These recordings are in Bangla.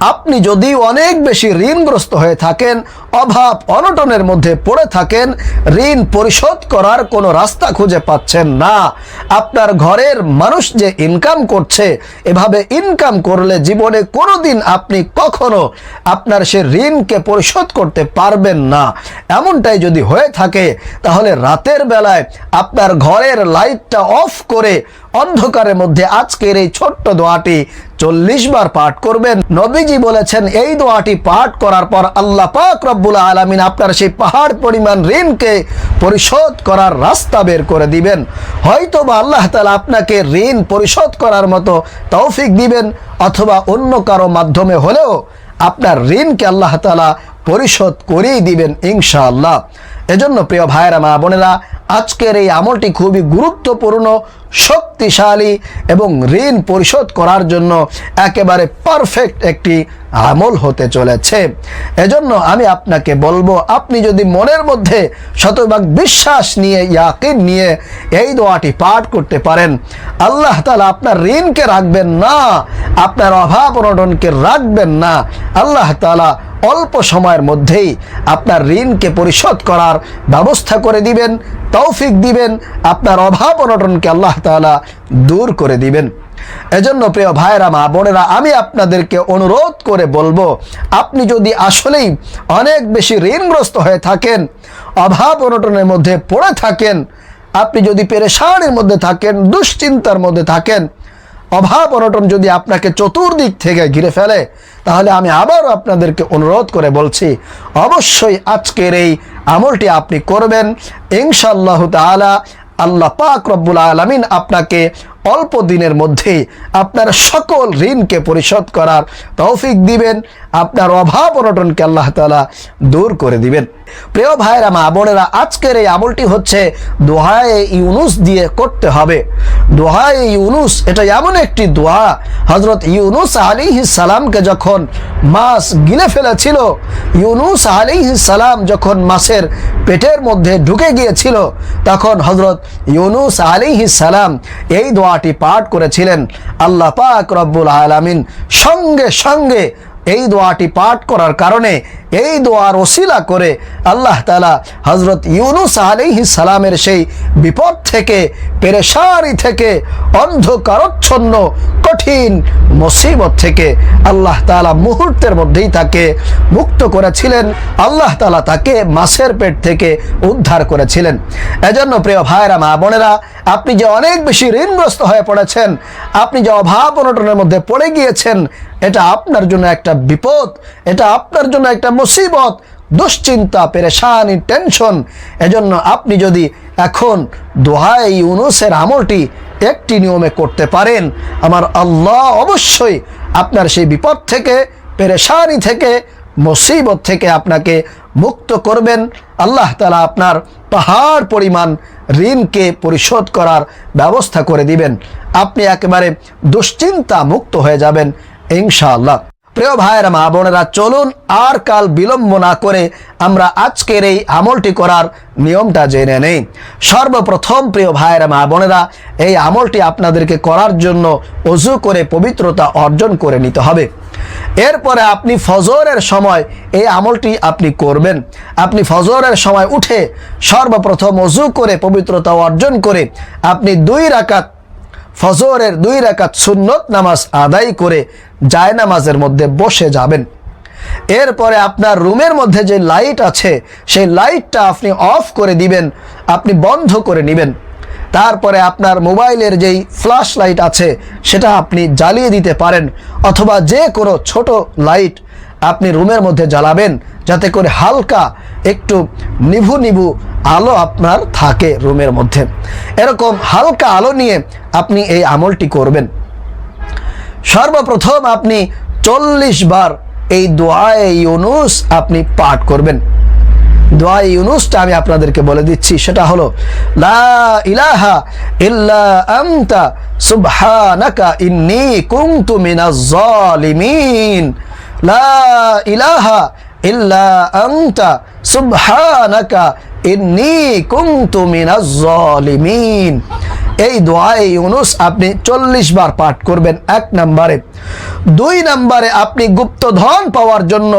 আপনি যদি অনেক বেশি ঋণগ্রস্ত হয়ে থাকেন, অভাব অনটনের মধ্যে পড়ে থাকেন, ঋণ পরিশোধ করার কোনো রাস্তা খুঁজে পাচ্ছেন না। আপনার ঘরের মানুষ যে ইনকাম করছে, এভাবে ইনকাম করলে জীবনে কোনোদিন আপনি কখনো আপনার সে ঋণকে পরিশোধ করতে পারবেন না। এমনটাই যদি হয়ে থাকে, তাহলে রাতের বেলায় আপনার ঘরের লাইটটা অফ করে অন্ধকারের মধ্যে আজকের এই ছোট্ট দোয়াটি চল্লিশ বার পাঠ করবেন। নবীজি বলেছেন, এই দোয়াটি পাঠ করার পর আল্লাহ পাক রব্বুল আলমিন আপনার সেই পাহাড় পরিমাণ ঋণকে পরিশোধ করার রাস্তা বের করে দিবেন। হয়তো বা আল্লাহ তালা আপনাকে ঋণ পরিশোধ করার মতো তৌফিক দিবেন, অথবা অন্য কারও মাধ্যমে হলেও আপনার ঋণকে আল্লাহ তালা পরিশোধ করেই দিবেন ইনশাআল্লাহ। এজন্য প্রিয় ভাইয়েরা, মা বোনেরা আজকের এই আমলটি খুবই গুরুত্বপূর্ণ, শক্তিশালী এবং ঋণ পরিশোধ করার জন্য একেবারে পারফেক্ট একটি আমল হতে চলেছে। এজন্য আমি আপনাকে বলব, আপনি যদি মনের মধ্যে শতভাগ বিশ্বাস নিয়ে, ইয়াকিন নিয়ে এই দোয়াটি পাঠ করতে পারেন, আল্লাহ তালা আপনার ঋণকে রাখবেন না, আপনার অভাব অনটনকে রাখবেন না, আল্লাহ তালা অল্প সময়ের মধ্যেই আপনার ঋণকে পরিশোধ করার ব্যবস্থা করে দিবেন, তৌফিক দিবেন, আপনার অভাব অনটনকে আল্লাহ তাআলা দূর করে দিবেন। এজন্য প্রিয় ভাইরা মা বোনেরা, আমি আপনাদেরকে অনুরোধ করে বলব, আপনি যদি আসলেই অনেক বেশি ঋণগ্রস্ত হয়ে থাকেন, অভাব অনটনের মধ্যে পড়ে থাকেন, আপনি যদি পেরেশানির মধ্যে থাকেন, দুশ্চিন্তার মধ্যে থাকেন অভাব অনটন যদি আপনাকে চতুর্দিক থেকে ঘিরে ফেলে, তাহলে আমি আবারও আপনাদেরকে অনুরোধ করে বলছি, অবশ্যই আজকের এই আমলটি আপনি করবেন। ইনশাল্লাহ তালা আল্লাহ পাক রব্বুল আলমিন আপনাকে অল্প দিনের মধ্যেই আপনার সকল ঋণকে পরিশোধ করার তৌফিক দিবেন। আপনার অভাব অনটনকে আল্লাহ তালা দূর করে দিবেন। প্রিয় ভাইরা, মা বোনেরা, আজকের এই আমলটি হচ্ছে দোহায়ে ইউনুস দিয়ে করতে হবে। দোহায়ে ইউনুস, এটা এমন একটি দোয়া হজরত ইউনুস আলী সালামকে যখন মাছ গিলে ফেলেছিল, ইউনুস আলী সালাম যখন মাছের পেটের মধ্যে ঢুকে গিয়েছিল, তখন হজরত ইউনুস আলী সালাম এই দোয়াটি পাঠ করেছিলেন। আল্লাহ পাক রব্বুল আলমিন সঙ্গে সঙ্গে এই দোয়াটি পাঠ করার কারণে এই দোয়ার ওসিলা করে আল্লাহ তালা হজরত ইউনুস আলিহি সালামের সেই বিপদ থেকে পেরেশারি থেকে, অন্ধকারচ্ছন্ন, কঠিন মুসিবত থেকে আল্লাহ তালা মুহূর্তের মধ্যেই তাকে মুক্ত করেছিলেন। আল্লাহ তালা তাকে মাছের পেট থেকে উদ্ধার করেছিলেন। এজন্য প্রিয় ভাইরা মা বোনেরা আপনি যে অনেক বেশি ঋণগ্রস্ত হয়ে পড়েছেন, আপনি যে অভাব অনটনের মধ্যে পড়ে গিয়েছেন, এটা আপনার জন্য একটা বিপদ, এটা আপনার জন্য একটা মুসিবত, দুশ্চিন্তা, পেরেশানি, টেনশন। এজন্য আপনি যদি এখন দোহাই ইউনুসের আমলটি একটি নিয়মে করতে পারেন, আমার আল্লাহ অবশ্যই আপনার সেই বিপদ থেকে, পেরেশানি থেকে, মুসিবত থেকে আপনাকে মুক্ত করবেন। আল্লাহ তালা আপনার পাহাড় পরিমাণ ঋণকে পরিশোধ করার ব্যবস্থা করে দিবেন। আপনি একেবারে দুশ্চিন্তা মুক্ত হয়ে যাবেন, ইনশাআল্লাহ। প্রিয় ভাইয়েরা মা বোনেরা, চলুন আর কাল বিলম্ব না করে আমরা আজকের এই আমলটি করার নিয়মটা জেনে নেই। সর্বপ্রথম প্রিয় ভাইয়েরা মা বোনেরা, এই আমলটি আপনাদেরকে করার জন্য অজু করে পবিত্রতা অর্জন করে নিতে হবে। এরপরে আপনি ফজরের সময় এই আমলটি আপনি করবেন। আপনি ফজরের সময় উঠে সর্বপ্রথম অজু করে পবিত্রতা অর্জন করে আপনি দুই রাকাত ফজরের দুই রাকাত সুন্নত নামাজ আদায় করে জায় নামাজের মধ্যে বসে যাবেন। এরপরে আপনার রুমের মধ্যে যে লাইট আছে, সেই লাইটটা আপনি অফ করে দিবেন, আপনি বন্ধ করে নেবেন। তারপরে আপনার মোবাইলের যেই ফ্ল্যাশ লাইট আছে, সেটা আপনি জ্বালিয়ে দিতে পারেন, অথবা যে কোনো ছোট লাইট আপনি রুমের মধ্যে জ্বালাবেন, যাতে করে হালকা একটু নিভু নিভু আলো আপনার থাকে রুমের মধ্যে। এরকম হালকা আলো নিয়ে আপনি এই আমলটি করবেন। সর্বপ্রথম আপনি চল্লিশ বার এই দোয়ায়ে ইউনুস আপনি পাঠ করবেন। দোয়া ইউনুসটা আমি আপনাদেরকে বলে দিচ্ছি, সেটা হলো, লা ইলাহা ইল্লা আনতা সুবহানাকা ইন্নী কুনতু মিনাজ জালিমিন লা ইলাহা ইল্লা আনতা সুবহানাকা ইন্নী কুনতু মিনাজ জালিমিন। এই দোয়াই ইউনুস আপনি চল্লিশ বার পাঠ করবেন এক নম্বরে। দুই নম্বরে আপনি গুপ্তধন পাওয়ার জন্য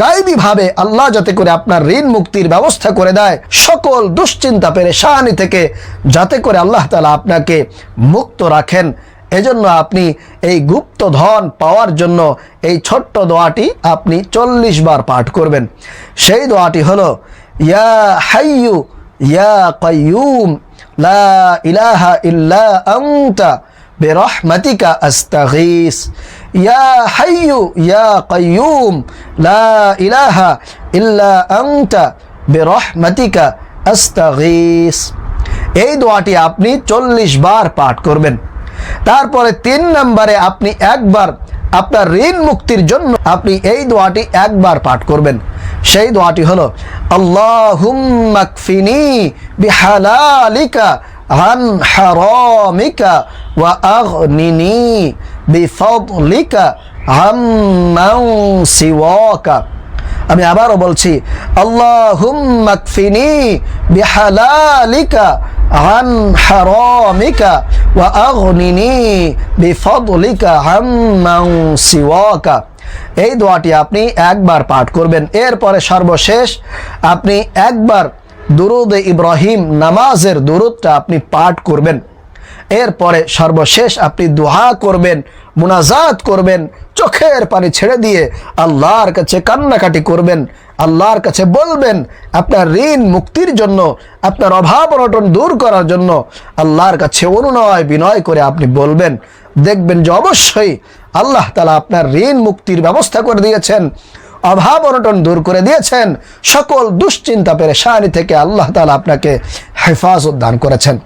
গাইবীভাবে আল্লাহ যাতে করে আপনার ঋণ মুক্তির ব্যবস্থা করে দেয়। সকল দুশ্চিন্তা পেরে পেরেশানি থেকে যাতে করে আল্লাহ তালা আপনাকে মুক্ত রাখেন। এজন্য আপনি এই গুপ্ত ধন পাওয়ার জন্য এই ছোট্ট দোয়াটি আপনি চল্লিশ বার পাঠ করবেন সেই দোয়াটি হলো ইয়া হাইয়ু ইয়া কাইয়ুম লা ইলাহা ইল্লা আনতা برحمتك أستغيث يا حي يا قيوم لا إله إلا أنت برحمتك أستغيث এই দোয়াটি আপনি চল্লিশ বার পাঠ করবেন তারপরে তিন নম্বরে আপনি একবার আপনার ঋণ মুক্তির জন্য আপনি এই দোয়াটি একবার পাঠ করবেন। সেই দোয়াটি হলো আমি আবারও বলছি আল্লাহুম্মাকফিনি বিহালালিকা আন حرامك وأغنني بفضلك عمن سواك এই দোয়াটি আপনি একবার পাঠ করবেন। এরপরে সর্বশেষ আপনি একবার দুরুদ ইব্রাহিম নামাজের দুরুদটা আপনি পাঠ করবেন। এরপরে সর্বশেষ আপনি দোহা করবেন। মুনাজাত করবেন, চোখের পানি ছেড়ে দিয়ে আল্লাহর কাছে কান্নাকাটি করবেন, আল্লাহর কাছে বলবেন, আপনার ঋণ মুক্তির জন্য, আপনার অভাব অনটন দূর করার জন্য আল্লাহর কাছে অনুনয় বিনয় করে আপনি বলবেন। দেখবেন যে অবশ্যই আল্লাহ তালা আপনার ঋণ মুক্তির ব্যবস্থা করে দিয়েছেন, অভাব অনটন দূর করে দিয়েছেন, সকল দুশ্চিন্তা পেরে পেরেশানি থেকে আল্লাহ তালা আপনাকে হেফাজত দান করেছেন।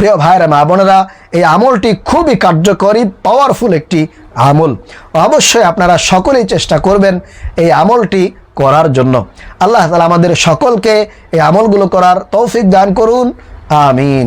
প্রিয় ভাইরা, মা বোনেরা, এই আমলটি খুবই কার্যকরী পাওয়ারফুল একটি আমল। অবশ্যই আপনারা সকলেই চেষ্টা করবেন এই আমলটি করার জন্য। আল্লাহ তালা আমাদের সকলকে এই আমলগুলো করার তৌফিক দান করুন। আমিন।